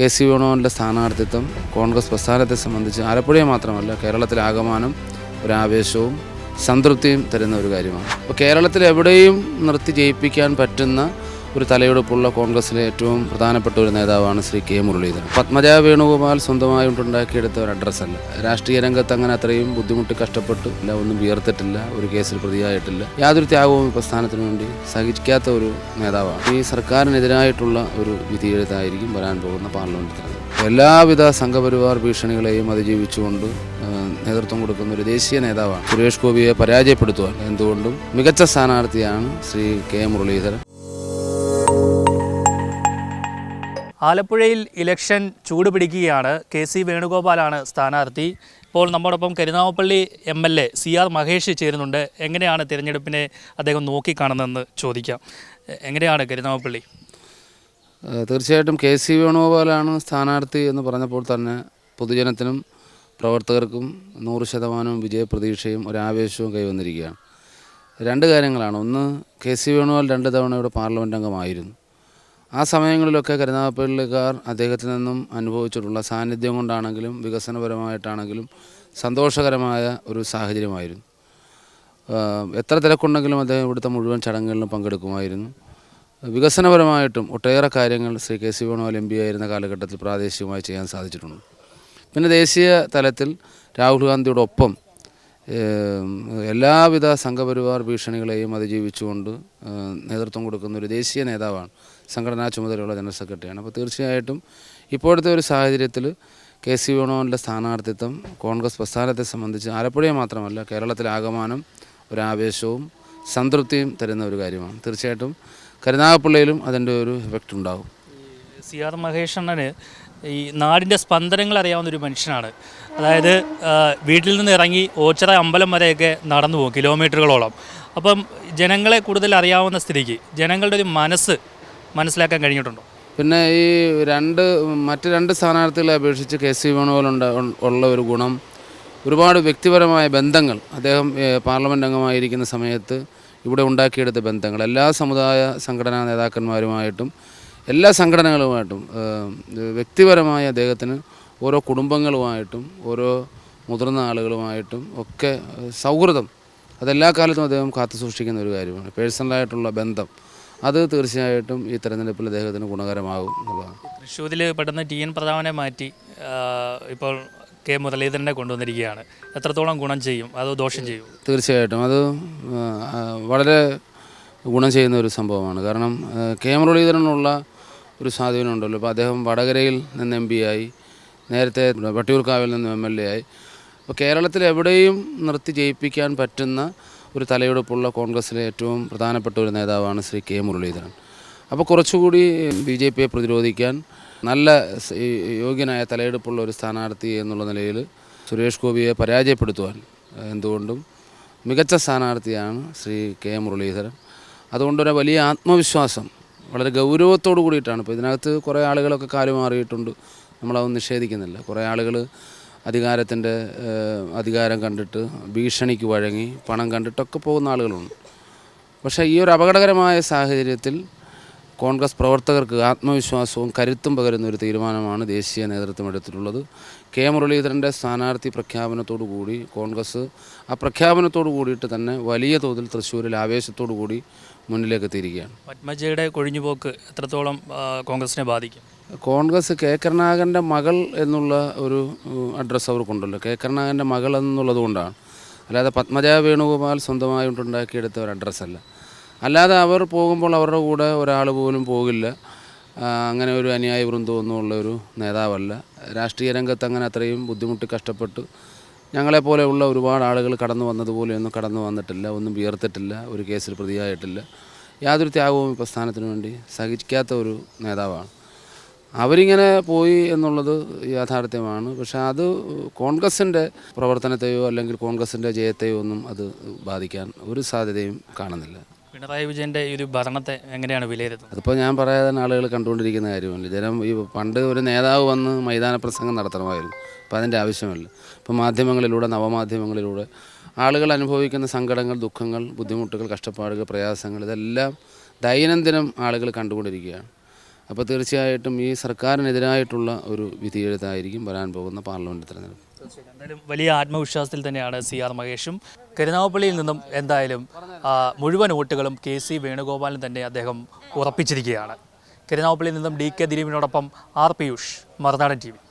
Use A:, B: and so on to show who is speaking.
A: K C വേണുവിന്റെ സ്ഥാനാർത്ഥിത്വം കോൺഗ്രസ് പ്രസ്ഥാനത്തെ സംബന്ധിച്ച് ആലപ്പുഴയെ മാത്രമല്ല കേരളത്തിലാകമാനം ഒരു ആവേശവും സംതൃപ്തിയും തരുന്ന ഒരു കാര്യമാണ്. അപ്പോൾ കേരളത്തിൽ എവിടെയും നിർത്തി ജയിപ്പിക്കാൻ പറ്റുന്ന ഒരു തലയെടുപ്പുള്ള കോൺഗ്രസിലെ ഏറ്റവും പ്രധാനപ്പെട്ട ഒരു നേതാവാണ് ശ്രീ കെ മുരളീധരൻ. പത്മജ വേണുഗോപാൽ സ്വന്തമായിട്ടുണ്ടാക്കിയെടുത്ത ഒരു അഡ്രസ്സല്ല രാഷ്ട്രീയ രംഗത്ത് അങ്ങനെ അത്രയും ബുദ്ധിമുട്ട് കഷ്ടപ്പെട്ട് ഇല്ല ഒന്നും വിയർത്തിട്ടില്ല ഒരു കേസിൽ പ്രതിയായിട്ടില്ല. യാതൊരു ത്യാഗവും പ്രസ്ഥാനത്തിനു വേണ്ടി സഹിക്കാത്ത ഒരു നേതാവാണ്. ഈ സർക്കാരിനെതിരായിട്ടുള്ള ഒരു വിധിയെഴുത്തായിരിക്കും വരാൻ പോകുന്ന പാർലമെന്റ് എല്ലാവിധ സംഘപരിവാർ ഭീഷണികളെയും അതിജീവിച്ചുകൊണ്ട് നേതൃത്വം കൊടുക്കുന്ന ഒരു ദേശീയ നേതാവാണ്. സുരേഷ് ഗോപിയെ പരാജയപ്പെടുത്തുവാൻ എന്തുകൊണ്ടും മികച്ച സ്ഥാനാർത്ഥിയാണ് ശ്രീ കെ മുരളീധരൻ.
B: ആലപ്പുഴയിൽ ഇലക്ഷൻ ചൂടുപിടിക്കുകയാണ്. കെ സി വേണുഗോപാലാണ് സ്ഥാനാർത്ഥി. ഇപ്പോൾ നമ്മോടൊപ്പം Karunagappally M L A C R Mahesh ചേരുന്നുണ്ട്. എങ്ങനെയാണ് തിരഞ്ഞെടുപ്പിനെ അദ്ദേഹം നോക്കിക്കാണുന്നതെന്ന് ചോദിക്കാം. എങ്ങനെയാണ്
A: കരുനാമപ്പള്ളി തീർച്ചയായിട്ടും കെ സി വേണുഗോപാലാണ് സ്ഥാനാർത്ഥി എന്ന് പറഞ്ഞപ്പോൾ തന്നെ പൊതുജനത്തിനും പ്രവർത്തകർക്കും നൂറ് ശതമാനവും വിജയപ്രതീക്ഷയും ഒരാവേശവും കൈവന്നിരിക്കുകയാണ്. രണ്ട് കാര്യങ്ങളാണ്. ഒന്ന് കെ സി വേണുഗോപാൽ രണ്ട് തവണ ഇവിടെ പാർലമെന്റ് അംഗമായിരുന്നു. ആ സമയങ്ങളിലൊക്കെ കരുനാഗപ്പള്ളിക്കാർ അദ്ദേഹത്തിൽ നിന്നും അനുഭവിച്ചിട്ടുള്ള സാന്നിധ്യം കൊണ്ടാണെങ്കിലും വികസനപരമായിട്ടാണെങ്കിലും സന്തോഷകരമായ ഒരു സാഹചര്യമായിരുന്നു. എത്ര തിരക്കുണ്ടെങ്കിലും അദ്ദേഹം ഇവിടുത്തെ മുഴുവൻ ചടങ്ങുകളിലും പങ്കെടുക്കുമായിരുന്നു. വികസനപരമായിട്ടും ഒട്ടേറെ കാര്യങ്ങൾ Shri K C വേണുവാൽ M P ആയിരുന്ന കാലഘട്ടത്തിൽ പ്രാദേശികമായി ചെയ്യാൻ സാധിച്ചിട്ടുണ്ട്. പിന്നെ ദേശീയ തലത്തിൽ രാഹുൽ ഗാന്ധിയുടെ ഒപ്പം ഏഹ്, എല്ലാവിധ സംഘപരിവാർ ഭീഷണികളെയും അതിജീവിച്ചുകൊണ്ട് നേതൃത്വം കൊടുക്കുന്ന ഒരു ദേശീയ നേതാവാണ് സംഘടനാ ചുമതലയുള്ള ജനറൽ സെക്രട്ടറിയാണ്. അപ്പോൾ തീർച്ചയായിട്ടും ഇപ്പോഴത്തെ ഒരു സാഹചര്യത്തിൽ കെ സി വേണുവിന്റെ സ്ഥാനാർത്ഥിത്വം കോൺഗ്രസ് പ്രസ്ഥാനത്തെ സംബന്ധിച്ച് ആലപ്പുഴയെ മാത്രമല്ല കേരളത്തിലാകമാനം ഒരു ആവേശവും സംതൃപ്തിയും തരുന്ന ഒരു കാര്യമാണ്. തീർച്ചയായിട്ടും കരുനാഗപ്പള്ളിയിലും അതിന്റെ ഒരു എഫക്റ്റ് ഉണ്ടാകും
B: സി ആർ മഹേഷ് അണ്ണന് ഈ നാടിന്റെ സ്പന്ദനങ്ങൾ അറിയാവുന്ന ഒരു മനുഷ്യനാണ്. അതായത് വീട്ടിൽ നിന്ന് ഇറങ്ങി ഓച്ചിറ അമ്പലം വരെയൊക്കെ നടന്നു പോകും കിലോമീറ്ററുകളോളം. അപ്പം ജനങ്ങളെ കൂടുതൽ അറിയാവുന്ന സ്ഥിതിക്ക് ജനങ്ങളുടെ ഒരു മനസ്സ് മനസ്സിലാക്കാൻ കഴിഞ്ഞിട്ടുണ്ടോ?
A: പിന്നെ ഈ രണ്ട് മറ്റ് രണ്ട് സ്ഥാനാർത്ഥികളെ അപേക്ഷിച്ച് കെ സി വേണുപോലുണ്ട് ഉള്ള ഒരു ഗുണം. ഒരുപാട് വ്യക്തിപരമായ ബന്ധങ്ങൾ അദ്ദേഹം പാർലമെന്റ് അംഗമായിരിക്കുന്ന സമയത്ത് ഇവിടെ ഉണ്ടാക്കിയെടുത്ത ബന്ധങ്ങൾ. എല്ലാ സമുദായ സംഘടനാ നേതാക്കന്മാരുമായിട്ടും എല്ലാ സംഘടനകളുമായിട്ടും വ്യക്തിപരമായ അദ്ദേഹത്തിന് ഓരോ കുടുംബങ്ങളുമായിട്ടും ഓരോ മുതിർന്ന ആളുകളുമായിട്ടും ഒക്കെ സൗഹൃദം. അതെല്ലാ കാലത്തും അദ്ദേഹം കാത്തു സൂക്ഷിക്കുന്ന ഒരു കാര്യമാണ്. പേഴ്സണലായിട്ടുള്ള ബന്ധം. അത് തീർച്ചയായിട്ടും ഈ തെരഞ്ഞെടുപ്പിൽ അദ്ദേഹത്തിന് ഗുണകരമാകും എന്നുള്ളതാണ്.
B: തൃശ്ശൂരിൽ പെട്ടെന്ന് ടി എൻ പ്രതാപനെ മാറ്റി ഇപ്പോൾ കെ മുരളീധരനെ കൊണ്ടുവന്നിരിക്കുകയാണ്. എത്രത്തോളം ഗുണം ചെയ്യും? അതോ ദോഷം ചെയ്യും?
A: തീർച്ചയായിട്ടും. അത് വളരെ ഗുണം ചെയ്യുന്ന ഒരു സംഭവമാണ്. കാരണം കെ കെ മുരളീധരനുള്ള ഒരു സ്വാധീനമുണ്ടല്ലോ. ഇപ്പോൾ അദ്ദേഹം വടകരയിൽ നിന്ന് എം പി ആയി നേരത്തെ വട്ടിയൂർക്കാവിൽ നിന്ന് എം എൽ എ ആയി. അപ്പോൾ കേരളത്തിൽ എവിടെയും നിർത്തി ജയിപ്പിക്കാൻ പറ്റുന്ന ഒരു തലയെടുപ്പുള്ള കോൺഗ്രസ്സിലെ ഏറ്റവും പ്രധാനപ്പെട്ട ഒരു നേതാവാണ് ശ്രീ കെ മുരളീധരൻ. അപ്പോൾ കുറച്ചുകൂടി ബി ജെ പിയെ പ്രതിരോധിക്കാൻ നല്ല യോഗ്യനായ തലയെടുപ്പുള്ള ഒരു സ്ഥാനാർത്ഥി എന്നുള്ള നിലയിൽ സുരേഷ് ഗോപിയെ പരാജയപ്പെടുത്തുവാൻ എന്തുകൊണ്ടും മികച്ച സ്ഥാനാർത്ഥിയാണ് ശ്രീ കെ മുരളീധരൻ. അതുകൊണ്ടൊരു വലിയ ആത്മവിശ്വാസം. വളരെ ഗൗരവത്തോടു കൂടിയിട്ടാണ്. ഇപ്പോൾ ഇതിനകത്ത് കുറേ ആളുകളൊക്കെ കാലുമാറിയിട്ടുണ്ട് നമ്മളതൊന്നും നിഷേധിക്കുന്നില്ല. കുറേ ആളുകൾ അധികാരത്തിന്റെ അധികാരം കണ്ടിട്ട് ഭീഷണിക്ക് വഴങ്ങി പണം കണ്ടിട്ടൊക്കെ പോകുന്ന ആളുകളുണ്ട്. പക്ഷേ ഈ ഒരു അപകടകരമായ സാഹചര്യത്തിൽ കോൺഗ്രസ് പ്രവർത്തകർക്ക് ആത്മവിശ്വാസവും കരുത്തും പകരുന്ന ഒരു തീരുമാനമാണ് ദേശീയ നേതൃത്വം എടുത്തിട്ടുള്ളത്. കെ. മുരളീധരന്റെ സ്ഥാനാർത്ഥി പ്രഖ്യാപനത്തോടു കൂടി കോൺഗ്രസ് ആ പ്രഖ്യാപനത്തോടു കൂടിയിട്ട് തന്നെ വലിയ തോതിൽ തൃശ്ശൂരിൽ ആവേശത്തോടു കൂടി മുന്നിലേക്ക് എത്തിയിരിക്കുകയാണ്.
B: പത്മജയുടെ കൊഴിഞ്ഞുപോക്ക് എത്രത്തോളം കോൺഗ്രസിനെ ബാധിക്കും?
A: കോൺഗ്രസ് കെ. കരുണാകരന്റെ മകൾ എന്നുള്ള ഒരു അഡ്രസ്സ് അവർക്കുണ്ടല്ലോ കെ. കരുണാകരന്റെ മകൾ എന്നുള്ളത് കൊണ്ടാണ്. അല്ലാതെ പത്മജ വേണുഗോപാൽ സ്വന്തമായിട്ടുണ്ടാക്കിയെടുത്ത ഒരു അഡ്രസ്സല്ല. അല്ലാതെ അവർ പോകുമ്പോൾ അവരുടെ കൂടെ ഒരാൾ പോലും പോകില്ല. അങ്ങനെ ഒരു അനുയായി വൃന്ദമൊന്നും ഉള്ള ഒരു നേതാവല്ല. രാഷ്ട്രീയ രംഗത്ത് അങ്ങനെ അത്രയും ബുദ്ധിമുട്ടി കഷ്ടപ്പെട്ട്. ഞങ്ങളെപ്പോലെയുള്ള ഒരുപാട് ആളുകൾ കടന്നു വന്നതുപോലെയൊന്നും കടന്നു വന്നിട്ടില്ല. ഒന്നും വിയർത്തിട്ടില്ല. ഒരു കേസിൽ പ്രതിയായിട്ടില്ല. യാതൊരു ത്യാഗവും പ്രസ്ഥാനത്തിന് വേണ്ടി സഹിക്കാത്ത ഒരു നേതാവാണ്. അവരിങ്ങനെ പോയി എന്നുള്ളത് യാഥാർത്ഥ്യമാണ്. പക്ഷേ അത് കോൺഗ്രസിന്റെ പ്രവർത്തനത്തെയോ അല്ലെങ്കിൽ കോൺഗ്രസിന്റെ ജയത്തെയോ ഒന്നും അത് ബാധിക്കാൻ ഒരു സാധ്യതയും കാണുന്നില്ല.
B: പിണറായി വിജയന്റെ ഈ ഒരു ഭരണത്തെ എങ്ങനെയാണ് വിലയിരുത്തുന്നത്?
A: അതിപ്പോൾ ഞാൻ പറയാതെ ആളുകൾ കണ്ടുകൊണ്ടിരിക്കുന്ന കാര്യമല്ല? ജനം ഈ പണ്ട് ഒരു നേതാവ് വന്ന് മൈതാന പ്രസംഗം നടത്തണമായിരുന്നു. അപ്പോൾ അതിന്റെ ആവശ്യമില്ല. ഇപ്പോൾ മാധ്യമങ്ങളിലൂടെ നവമാധ്യമങ്ങളിലൂടെ ആളുകൾ അനുഭവിക്കുന്ന സങ്കടങ്ങൾ ദുഃഖങ്ങൾ ബുദ്ധിമുട്ടുകൾ കഷ്ടപ്പാടുകൾ പ്രയാസങ്ങൾ ഇതെല്ലാം ദൈനംദിനം ആളുകൾ കണ്ടുകൊണ്ടിരിക്കുകയാണ്. അപ്പോൾ തീർച്ചയായിട്ടും ഈ സർക്കാരിനെതിരായിട്ടുള്ള ഒരു വിധിയെഴുത്തായിരിക്കും വരാൻ പോകുന്ന പാർലമെന്റ് തിരഞ്ഞെടുപ്പ്.
B: എന്തായാലും വലിയ ആത്മവിശ്വാസത്തിൽ തന്നെയാണ് സി ആർ മഹേഷും. കരുനാഗപ്പള്ളിയിൽ നിന്നും എന്തായാലും മുഴുവൻ വോട്ടുകളും കെ സി വേണുഗോപാലിന് തന്നെ അദ്ദേഹം ഉറപ്പിച്ചിരിക്കുകയാണ്. കരുനാഗപ്പള്ളിയിൽ നിന്നും ഡി കെ ദിലീപിനോടൊപ്പം ആർ പിയൂഷ് മറുനാടൻ ടി